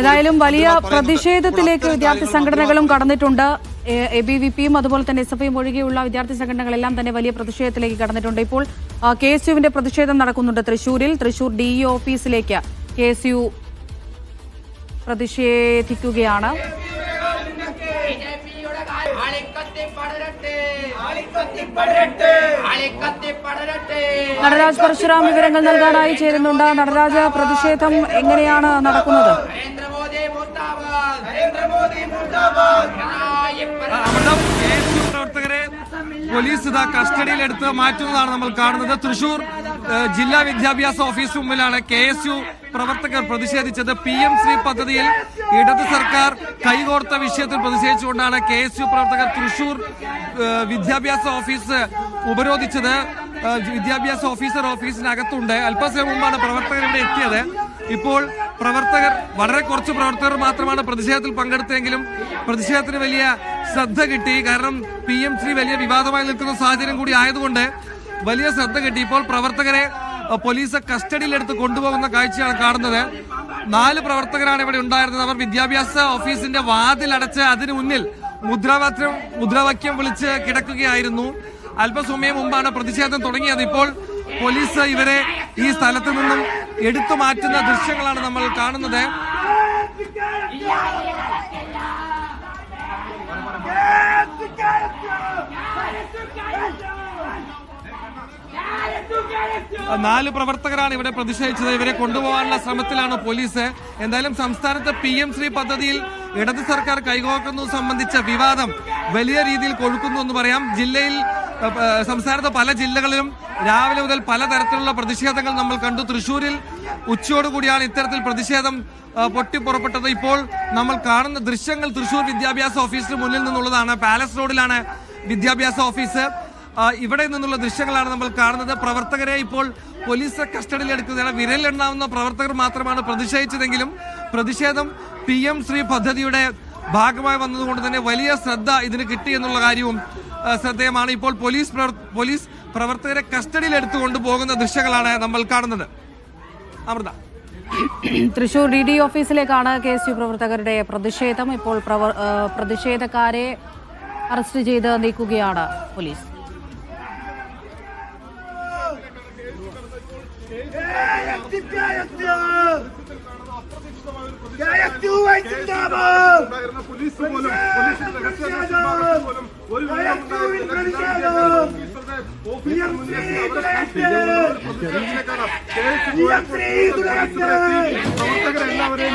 ഏതായാലും വലിയ പ്രതിഷേധത്തിലേക്ക് വിദ്യാർത്ഥി സംഘടനകളും കടന്നിട്ടുണ്ട്. എ ബി വി പിയും അതുപോലെ തന്നെ എസ് എഫ് ഐയും ഒഴികെയുള്ള വിദ്യാർത്ഥി സംഘടനകളെല്ലാം തന്നെ വലിയ പ്രതിഷേധത്തിലേക്ക് കടന്നിട്ടുണ്ട്. ഇപ്പോൾ കെ എസ് യുവിന്റെ പ്രതിഷേധം നടക്കുന്നുണ്ട് തൃശൂരിൽ തൃശൂർ ഡി ഇ ഓഫീസിലേക്ക് കെ എസ് യു പ്രതിഷേധിക്കുകയാണ്. നടരാജ് പരശുരാം വിവരങ്ങൾ നൽകാനായി ചേരുന്നുണ്ട്. നടരാജ പ്രതിഷേധം എങ്ങനെയാണ് നടക്കുന്നത്? പ്രവർത്തകരെ പോലീസ് ഇതാ കസ്റ്റഡിയിലെടുത്ത് മാറ്റുന്നതാണ് നമ്മൾ കാണുന്നത്. തൃശൂർ ജില്ലാ വിദ്യാഭ്യാസ ഓഫീസ് മുമ്പിലാണ് കെ എസ് യു പ്രവർത്തകർ പ്രതിഷേധിച്ചത് പി എം ശ്രീ പദ്ധതിയിൽ ഇടത് സർക്കാർ കൈകോർത്ത വിഷയത്തിൽ പ്രതിഷേധിച്ചുകൊണ്ടാണ് കെ എസ് യു പ്രവർത്തകർ തൃശൂർ വിദ്യാഭ്യാസ ഓഫീസ് ഉപരോധിച്ചത്. വിദ്യാഭ്യാസ ഓഫീസർ ഓഫീസിനകത്തുണ്ട്. അല്പസമയം മുമ്പാണ് പ്രവർത്തകർ ഇവിടെ എത്തിയത്. ഇപ്പോൾ പ്രവർത്തകർ വളരെ കുറച്ച് പ്രവർത്തകർ മാത്രമാണ് പ്രതിഷേധത്തിൽ പങ്കെടുത്തെങ്കിലും പ്രതിഷേധത്തിന് വലിയ ശ്രദ്ധ കിട്ടി. കാരണം പി എം ശ്രീ വലിയ വിവാദമായി നിൽക്കുന്ന സാഹചര്യം കൂടി ആയതുകൊണ്ട് വലിയ ശ്രദ്ധ കിട്ടി. ഇപ്പോൾ പ്രവർത്തകരെ പോലീസ് കസ്റ്റഡിയിലെടുത്ത് കൊണ്ടുപോകുന്ന കാഴ്ചയാണ് കാണുന്നത്. നാല് പ്രവർത്തകരാണ് ഇവിടെ ഉണ്ടായിരുന്നത്. അവർ വിദ്യാഭ്യാസ ഓഫീസിന്റെ വാതിലടച്ച് അതിനു മുന്നിൽ മുദ്രാവാക്യം മുദ്രാവാക്യം വിളിച്ച് കിടക്കുകയായിരുന്നു. അല്പസമയം മുമ്പാണ് പ്രതിഷേധം തുടങ്ങിയത്. ഇപ്പോൾ പോലീസ് ഇവരെ ഈ സ്ഥലത്ത് നിന്നും എടുത്തു മാറ്റുന്ന ദൃശ്യങ്ങളാണ് നമ്മൾ കാണുന്നത്. നാല് പ്രവർത്തകരാണ് ഇവിടെ പ്രതിഷേധിച്ചത്. ഇവരെ കൊണ്ടുപോകാനുള്ള ശ്രമത്തിലാണ് പോലീസ്? എന്തായാലും സംസ്ഥാനത്ത് പി എം ശ്രീ പദ്ധതിയിൽ ഇടത് സർക്കാർ കൈകോർക്കുന്നത് സംബന്ധിച്ച വിവാദം വലിയ രീതിയിൽ കൊഴുക്കുന്നു എന്ന് പറയാം. ജില്ലയിൽ സംസ്ഥാനത്തെ പല ജില്ലകളിലും രാവിലെ മുതൽ പലതരത്തിലുള്ള പ്രതിഷേധങ്ങൾ നമ്മൾ കണ്ടു. തൃശൂരിൽ ഉച്ചയോടുകൂടിയാണ് ഇത്തരത്തിൽ പ്രതിഷേധം പൊട്ടിപ്പുറപ്പെട്ടത് ഇപ്പോൾ നമ്മൾ കാണുന്ന ദൃശ്യങ്ങൾ തൃശൂർ വിദ്യാഭ്യാസ ഓഫീസിന് മുന്നിൽ നിന്നുള്ളതാണ്. പാലസ് റോഡിലാണ് വിദ്യാഭ്യാസ ഓഫീസ്. ഇവിടെ നിന്നുള്ള ദൃശ്യങ്ങളാണ് നമ്മൾ കാണുന്നത്. പ്രവർത്തകരെ ഇപ്പോൾ പോലീസ് കസ്റ്റഡിയിൽ എടുക്കുന്നതാണ് വിരലിലെണ്ണാവുന്ന പ്രവർത്തകർ മാത്രമാണ് പ്രതിഷേധിച്ചതെങ്കിലും പ്രതിഷേധം പി എം ശ്രീ പദ്ധതിയുടെ ഭാഗമായി വന്നതുകൊണ്ട് തന്നെ വലിയ ശ്രദ്ധ ഇതിന് കിട്ടി എന്നുള്ള കാര്യവും ശ്രദ്ധേയമാണ്. ഇപ്പോൾ പോലീസ് പോലീസ് പ്രവർത്തകരെ കസ്റ്റഡിയിൽ എടുത്തു പോകുന്ന ദൃശ്യങ്ങളാണ് നമ്മൾ കാണുന്നത്. അമൃത. തൃശൂർ ഡി ഡി ഓഫീസിലേക്കാണ് കെ എസ് യു പ്രവർത്തകരുടെ പ്രതിഷേധം. ഇപ്പോൾ പ്രതിഷേധക്കാരെ അറസ്റ്റ് ചെയ്ത് നീക്കുകയാണ് പോലീസ്. പോലീസ് പോലും പോലീസിന്റെ രഹസ്യാന്വേഷണ വിഭാഗത്തിൽ പോലും ഒരു വിവരം ഉണ്ടായിരുന്നില്ല. ഓഫീസറുടെ ഓഫീസിന് മുന്നിലെത്തി അവരെ പ്രതിഷേധത്തിലേക്കാണ് പ്രവർത്തകരെല്ലാവരെയും